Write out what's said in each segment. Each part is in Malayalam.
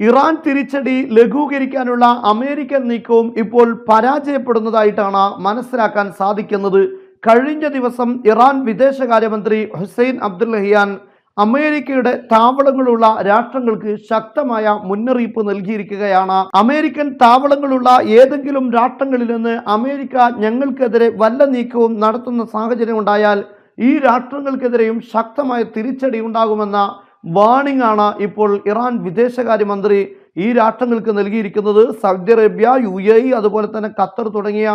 ഇറാൻ തിരിച്ചടി ലഘൂകരിക്കാനുള്ള അമേരിക്കൻ നീക്കവും ഇപ്പോൾ പരാജയപ്പെടുന്നതായിട്ടാണ് മനസ്സിലാക്കാൻ സാധിക്കുന്നത്. കഴിഞ്ഞ ദിവസം ഇറാൻ വിദേശകാര്യമന്ത്രി ഹുസൈൻ അബ്ദുല്ലഹിയാൻ അമേരിക്കയുടെ താവളങ്ങളുള്ള രാഷ്ട്രങ്ങൾക്ക് ശക്തമായ മുന്നറിയിപ്പ് നൽകിയിരിക്കുകയാണ്. അമേരിക്കൻ താവളങ്ങളുള്ള ഏതെങ്കിലും രാഷ്ട്രങ്ങളിൽ നിന്ന് അമേരിക്ക ഞങ്ങൾക്കെതിരെ വല്ല നീക്കവും നടത്തുന്ന സാഹചര്യം ഉണ്ടായാൽ ഈ രാഷ്ട്രങ്ങൾക്കെതിരെയും ശക്തമായ തിരിച്ചടി ഉണ്ടാകുമെന്ന വാണിംഗ് ആണ് ഇപ്പോൾ ഇറാൻ വിദേശകാര്യമന്ത്രി ഈ രാഷ്ട്രങ്ങൾക്ക് നൽകിയിരിക്കുന്നത്. Saudi Arabia U A E അതുപോലെ തന്നെ ഖത്തർ തുടങ്ങിയ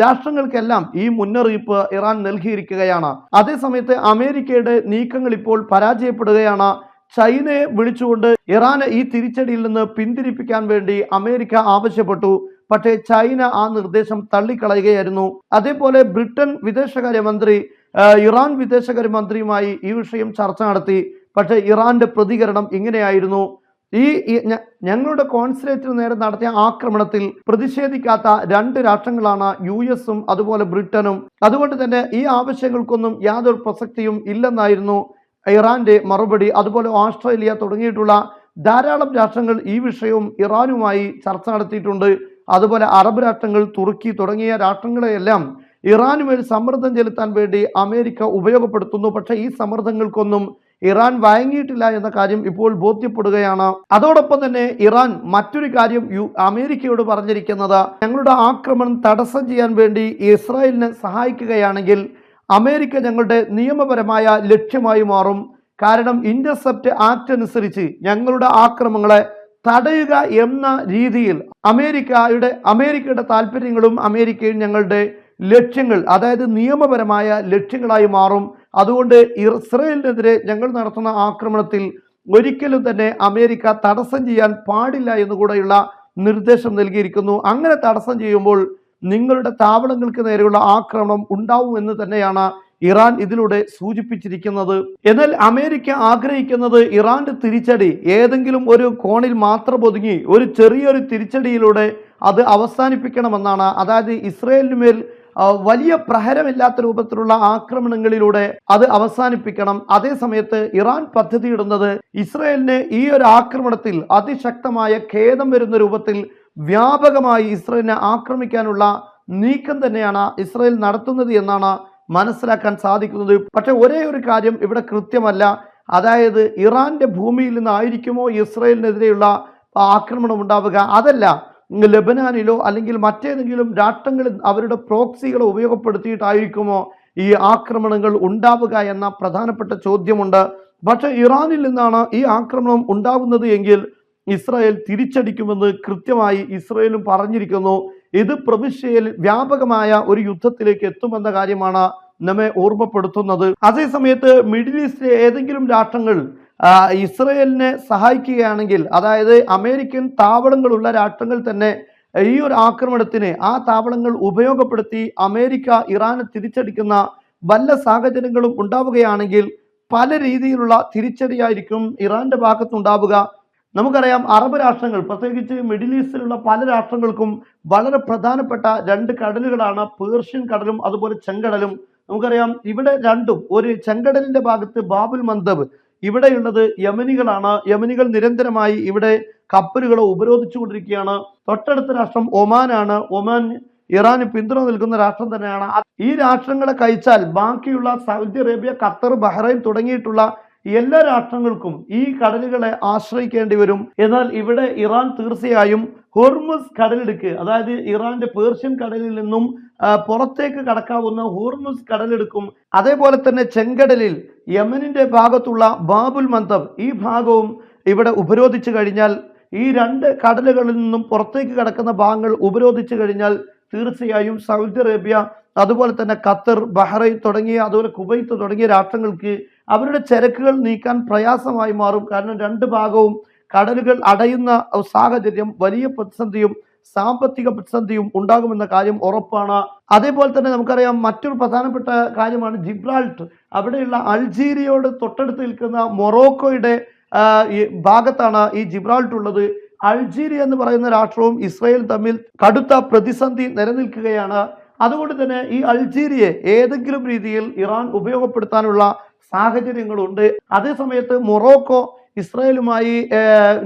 രാഷ്ട്രങ്ങൾക്കെല്ലാം ഈ മുന്നറിയിപ്പ് ഇറാൻ നൽകിയിരിക്കുകയാണ്. അതേസമയത്ത് അമേരിക്കയുടെ നീക്കങ്ങൾ ഇപ്പോൾ പരാജയപ്പെടുകയാണ്. ചൈനയെ വിളിച്ചുകൊണ്ട് ഇറാനെ ഈ തിരിച്ചടിയിൽ നിന്ന് പിന്തിരിപ്പിക്കാൻ വേണ്ടി അമേരിക്ക ആവശ്യപ്പെട്ടു. പക്ഷേ ചൈന ആ നിർദ്ദേശം തള്ളിക്കളയുകയായിരുന്നു. അതേപോലെ ബ്രിട്ടൻ വിദേശകാര്യമന്ത്രി ഇറാൻ വിദേശകാര്യമന്ത്രിയുമായി ഈ വിഷയം ചർച്ച നടത്തി. പക്ഷേ ഇറാന്റെ പ്രതികരണം ഇങ്ങനെയായിരുന്നു. ഈ ഞങ്ങളുടെ കോൺസുലേറ്റിന് നേരെ നടത്തിയ ആക്രമണത്തിൽ പ്രതിഷേധിക്കാത്ത രണ്ട് രാഷ്ട്രങ്ങളാണ് യു എസും അതുപോലെ ബ്രിട്ടനും. അതുകൊണ്ട് തന്നെ ഈ ആവശ്യങ്ങൾക്കൊന്നും യാതൊരു പ്രസക്തിയും ഇല്ലെന്നായിരുന്നു ഇറാന്റെ മറുപടി. അതുപോലെ ഓസ്ട്രേലിയ തുടങ്ങിയിട്ടുള്ള ധാരാളം രാഷ്ട്രങ്ങൾ ഈ വിഷയവും ഇറാനുമായി ചർച്ച നടത്തിയിട്ടുണ്ട്. അതുപോലെ അറബ് രാഷ്ട്രങ്ങൾ തുർക്കി തുടങ്ങിയ രാഷ്ട്രങ്ങളെയെല്ലാം ഇറാനുമേൽ സമ്മർദ്ദം ചെലുത്താൻ വേണ്ടി അമേരിക്ക ഉപയോഗപ്പെടുത്തുന്നു. പക്ഷേ ഈ സമ്മർദ്ദങ്ങൾക്കൊന്നും ഇറാൻ വാങ്ങിയിട്ടില്ല എന്ന കാര്യം ഇപ്പോൾ ബോധ്യപ്പെടുകയാണ്. അതോടൊപ്പം തന്നെ ഇറാൻ മറ്റൊരു കാര്യം യു അമേരിക്കയോട് പറഞ്ഞിരിക്കുന്നത് ഞങ്ങളുടെ ആക്രമണം തടസ്സം ചെയ്യാൻ വേണ്ടി ഇസ്രായേലിനെ സഹായിക്കുകയാണെങ്കിൽ അമേരിക്ക ഞങ്ങളുടെ നിയമപരമായ ലക്ഷ്യമായി മാറും. കാരണം ഇന്റർസെപ്റ്റ് ആക്ട് അനുസരിച്ച് ഞങ്ങളുടെ ആക്രമങ്ങളെ തടയുക എന്ന രീതിയിൽ അമേരിക്കയുടെ അമേരിക്കയുടെ താല്പര്യങ്ങളും അമേരിക്കയും ഞങ്ങളുടെ ലക്ഷ്യങ്ങൾ അതായത് നിയമപരമായ ലക്ഷ്യങ്ങളായി മാറും. അതുകൊണ്ട് ഇസ്രയേലിനെതിരെ ഞങ്ങൾ നടത്തുന്ന ആക്രമണത്തിൽ ഒരിക്കലും തന്നെ അമേരിക്ക തടസ്സം ചെയ്യാൻ പാടില്ല എന്നുകൂടെയുള്ള നിർദ്ദേശം നൽകിയിരിക്കുന്നു. അങ്ങനെ തടസ്സം ചെയ്യുമ്പോൾ നിങ്ങളുടെ താവളങ്ങൾക്ക് നേരെയുള്ള ആക്രമണം ഉണ്ടാവും എന്ന് തന്നെയാണ് ഇറാൻ ഇതിലൂടെ സൂചിപ്പിച്ചിരിക്കുന്നത്. എന്നാൽ അമേരിക്ക ആഗ്രഹിക്കുന്നത് ഇറാന്റെ തിരിച്ചടി ഏതെങ്കിലും ഒരു കോണിൽ മാത്രം ഒതുങ്ങി ഒരു ചെറിയൊരു തിരിച്ചടിയിലൂടെ അത് അവസാനിപ്പിക്കണമെന്നാണ്. അതായത് ഇസ്രയേലിന് മേൽ ആ, വലിയ പ്രഹരമില്ലാത്ത രൂപത്തിലുള്ള ആക്രമണങ്ങളിലൂടെ അത് അവസാനിപ്പിക്കണം. അതേ സമയത്ത് ഇറാൻ പദ്ധതിയിടുന്നത് ഇസ്രയേലിന് ഈ ഒരു ആക്രമണത്തിൽ അതിശക്തമായ ഖേദം വരുന്ന രൂപത്തിൽ വ്യാപകമായി ഇസ്രയേലിനെ ആക്രമിക്കാനുള്ള നീക്കം തന്നെയാണ് ഇസ്രയേൽ നടത്തുന്നത് എന്നാണ് മനസ്സിലാക്കാൻ സാധിക്കുന്നത്. പക്ഷെ ഒരേ ഒരു കാര്യം ഇവിടെ കൃത്യമല്ല. അതായത് ഇറാന്റെ ഭൂമിയിൽ നിന്നായിരിക്കുമോ ഇസ്രയേലിനെതിരെയുള്ള ആക്രമണം ഉണ്ടാവുക? അതല്ല. ലബനാനിലോ അല്ലെങ്കിൽ മറ്റേതെങ്കിലും രാഷ്ട്രങ്ങളിൽ അവരുടെ പ്രോക്സികളെ ഉപയോഗപ്പെടുത്തിയിട്ടായിരിക്കുമോ ഈ ആക്രമണങ്ങൾ ഉണ്ടാവുക എന്ന പ്രധാനപ്പെട്ട ചോദ്യമുണ്ട്. പക്ഷേ ഇറാനിൽ നിന്നാണ് ഈ ആക്രമണം ഉണ്ടാകുന്നത് എങ്കിൽ ഇസ്രായേൽ തിരിച്ചടിക്കുമെന്ന് കൃത്യമായി ഇസ്രായേലും പറഞ്ഞിരിക്കുന്നു. ഇത് പ്രവിശ്യയിൽ വ്യാപകമായ ഒരു യുദ്ധത്തിലേക്ക് എത്തുമെന്ന കാര്യമാണ് നമ്മെ ഓർമ്മപ്പെടുത്തുന്നത്. അതേസമയത്ത് മിഡിൽ ഈസ്റ്റിലെ ഏതെങ്കിലും രാഷ്ട്രങ്ങൾ ഇസ്രയേലിനെ സഹായിക്കുകയാണെങ്കിൽ അതായത് അമേരിക്കൻ താവളങ്ങളുള്ള രാഷ്ട്രങ്ങൾ തന്നെ ഈ ഒരു ആക്രമണത്തിന് ആ താവളങ്ങൾ ഉപയോഗപ്പെടുത്തി അമേരിക്ക ഇറാനെ തിരിച്ചടിക്കുന്ന വല്ല സാഹചര്യങ്ങളും ഉണ്ടാവുകയാണെങ്കിൽ പല രീതിയിലുള്ള തിരിച്ചടിയായിരിക്കും ഇറാന്റെ ഭാഗത്തുണ്ടാവുക. നമുക്കറിയാം അറബ് രാഷ്ട്രങ്ങൾ പ്രത്യേകിച്ച് മിഡിൽ ഈസ്റ്റിലുള്ള പല രാഷ്ട്രങ്ങൾക്കും വളരെ പ്രധാനപ്പെട്ട രണ്ട് കടലുകളാണ് പേർഷ്യൻ കടലും അതുപോലെ ചെങ്കടലും. നമുക്കറിയാം ഇവിടെ രണ്ടും ഒരു ചെങ്കടലിന്റെ ഭാഗത്ത് ബാബുൽ മന്ദബ് ഇവിടെയുള്ളത് യമനികളാണ്. യമനികൾ നിരന്തരമായി ഇവിടെ കപ്പലുകളെ ഉപരോധിച്ചുകൊണ്ടിരിക്കുകയാണ്. തൊട്ടടുത്ത രാഷ്ട്രം ഒമാനാണ്. ഒമാൻ ഇറാന് പിന്തുണ നൽകുന്ന രാഷ്ട്രം തന്നെയാണ്. ഈ രാഷ്ട്രങ്ങളെ കഴിച്ചാൽ ബാക്കിയുള്ള സൗദി അറേബ്യ ഖത്തർ ബഹ്റൈൻ തുടങ്ങിയിട്ടുള്ള എല്ലാ രാഷ്ട്രങ്ങൾക്കും ഈ കടലുകളെ ആശ്രയിക്കേണ്ടി വരും. എന്നാൽ ഇവിടെ ഇറാൻ തീർച്ചയായും ഹോർമുസ് കടലെടുക്ക് അതായത് ഇറാന്റെ പേർഷ്യൻ കടലിൽ നിന്നും പുറത്തേക്ക് കടക്കാവുന്ന ഹോർമുസ് കടലെടുക്കും. അതേപോലെ തന്നെ ചെങ്കടലിൽ യമനിന്റെ ഭാഗത്തുള്ള ബാബുൽ മന്ദബ് ഈ ഭാഗവും ഇവിടെ ഉപരോധിച്ചു കഴിഞ്ഞാൽ ഈ രണ്ട് കടലുകളിൽ നിന്നും പുറത്തേക്ക് കിടക്കുന്ന ഭാഗങ്ങൾ ഉപരോധിച്ചു കഴിഞ്ഞാൽ തീർച്ചയായും സൗദി അറേബ്യ അതുപോലെ തന്നെ ഖത്തർ ബഹ്റൈൻ തുടങ്ങിയ അതുപോലെ കുവൈത്ത് തുടങ്ങിയ രാഷ്ട്രങ്ങൾക്ക് അവരുടെ ചരക്കുകൾ നീക്കാൻ പ്രയാസമായി മാറും. കാരണം രണ്ട് ഭാഗവും കടലുകൾ അടയുന്ന സാഹചര്യം വലിയ പ്രതിസന്ധിയും സാമ്പത്തിക പ്രതിസന്ധിയും ഉണ്ടാകുമെന്ന കാര്യം ഉറപ്പാണ്. അതേപോലെ തന്നെ നമുക്കറിയാം മറ്റൊരു പ്രധാനപ്പെട്ട കാര്യമാണ് ജിബ്രാൾട്ട്. അവിടെയുള്ള അൾജീരിയയോട് തൊട്ടടുത്ത് നിൽക്കുന്ന മൊറോക്കോയുടെ ഭാഗത്താണ് ഈ ജിബ്രാൾട്ട് ഉള്ളത്. അൾജീരിയ എന്ന് പറയുന്ന രാഷ്ട്രവും ഇസ്രായേൽ തമ്മിൽ കടുത്ത പ്രതിസന്ധി നിലനിൽക്കുകയാണ്. അതുകൊണ്ട് തന്നെ ഈ അൾജീരിയയെ ഏതെങ്കിലും രീതിയിൽ ഇറാൻ ഉപയോഗപ്പെടുത്താനുള്ള സാഹചര്യങ്ങളുണ്ട്. അതേസമയത്ത് മൊറോക്കോ ഇസ്രായേലുമായി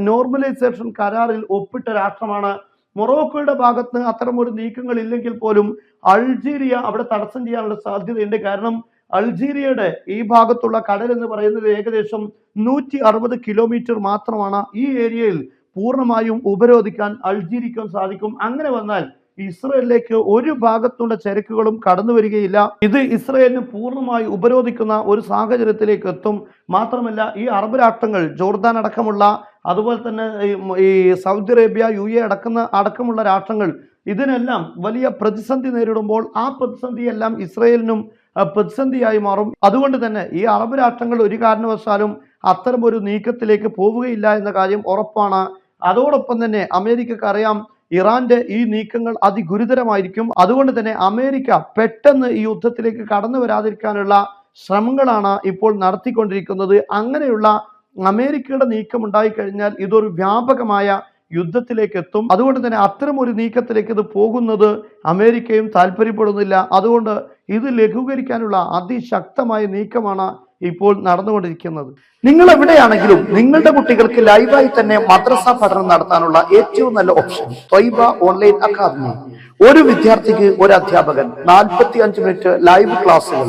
നോർമലൈസേഷൻ കരാറിൽ ഒപ്പിട്ട രാഷ്ട്രമാണ് മൊറോക്കോയുടെ ഭാഗത്ത് അത്തരം ഒരു നീക്കങ്ങൾ ഇല്ലെങ്കിൽ പോലും അൾജീരിയ അവിടെ തടസ്സം ചെയ്യാനുള്ള സാധ്യതയുണ്ട്. കാരണം അൾജീരിയയുടെ ഈ ഭാഗത്തുള്ള കടൽ എന്ന് പറയുന്നത് ഏകദേശം നൂറ്റി അറുപത് കിലോമീറ്റർ മാത്രമാണ്. ഈ ഏരിയയിൽ പൂർണമായും ഉപരോധിക്കാൻ അൾജീരിക്കാൻ സാധിക്കും. അങ്ങനെ വന്നാൽ ഇസ്രയേലിലേക്ക് ഒരു ഭാഗത്തുള്ള ചരക്കുകളും കടന്നു വരികയില്ല. ഇത് ഇസ്രയേലിന് പൂർണമായി ഉപരോധിക്കുന്ന ഒരു സാഹചര്യത്തിലേക്ക് എത്തും. മാത്രമല്ല ഈ അറബ് രാഷ്ട്രങ്ങൾ ജോർദാൻ അടക്കമുള്ള അതുപോലെ തന്നെ ഈ- സൗദി അറേബ്യ യു എ അടക്കുന്ന അടക്കമുള്ള രാഷ്ട്രങ്ങൾ ഇതിനെല്ലാം വലിയ പ്രതിസന്ധി നേരിടുമ്പോൾ ആ പ്രതിസന്ധിയെല്ലാം ഇസ്രയേലിനും പ്രതിസന്ധിയായി മാറും. അതുകൊണ്ട് തന്നെ ഈ അറബ് രാഷ്ട്രങ്ങൾ ഒരു കാരണവശാലും അത്തരം ഒരു നീക്കത്തിലേക്ക് പോവുകയില്ല എന്ന കാര്യം ഉറപ്പാണ്. അതോടൊപ്പം തന്നെ അമേരിക്കക്ക് അറിയാം ഇറാന്റെ ഈ നീക്കങ്ങൾ അതിഗുരുതരമായിരിക്കും. അതുകൊണ്ട് തന്നെ അമേരിക്ക പെട്ടെന്ന് ഈ യുദ്ധത്തിലേക്ക് കടന്നു വരാതിരിക്കാനുള്ള ശ്രമങ്ങളാണ് ഇപ്പോൾ നടത്തിക്കൊണ്ടിരിക്കുന്നത്. അങ്ങനെയുള്ള അമേരിക്കയുടെ നീക്കം ഉണ്ടായിക്കഴിഞ്ഞാൽ ഇതൊരു വ്യാപകമായ യുദ്ധത്തിലേക്ക് എത്തും അതുകൊണ്ട് തന്നെ അത്തരം ഒരു നീക്കത്തിലേക്ക് ഇത് പോകുന്നത് അമേരിക്കയും താല്പര്യപ്പെടുന്നില്ല. അതുകൊണ്ട് ഇത് ലഘൂകരിക്കാനുള്ള അതിശക്തമായ നീക്കമാണ് ഇപ്പോൾ നടന്നുകൊണ്ടിരിക്കുന്നത്. നിങ്ങൾ എവിടെയാണെങ്കിലും നിങ്ങളുടെ കുട്ടികൾക്ക് ലൈവായി തന്നെ മദ്രസ പഠനം നടത്താനുള്ള ഏറ്റവും നല്ല ഓപ്ഷൻ ത്വൈബ ഓൺലൈൻ അക്കാദമി. ഒരു വിദ്യാർത്ഥിക്ക് ഒരു അധ്യാപകൻ നാൽപ്പത്തി അഞ്ച് മിനിറ്റ് ലൈവ് ക്ലാസുകൾ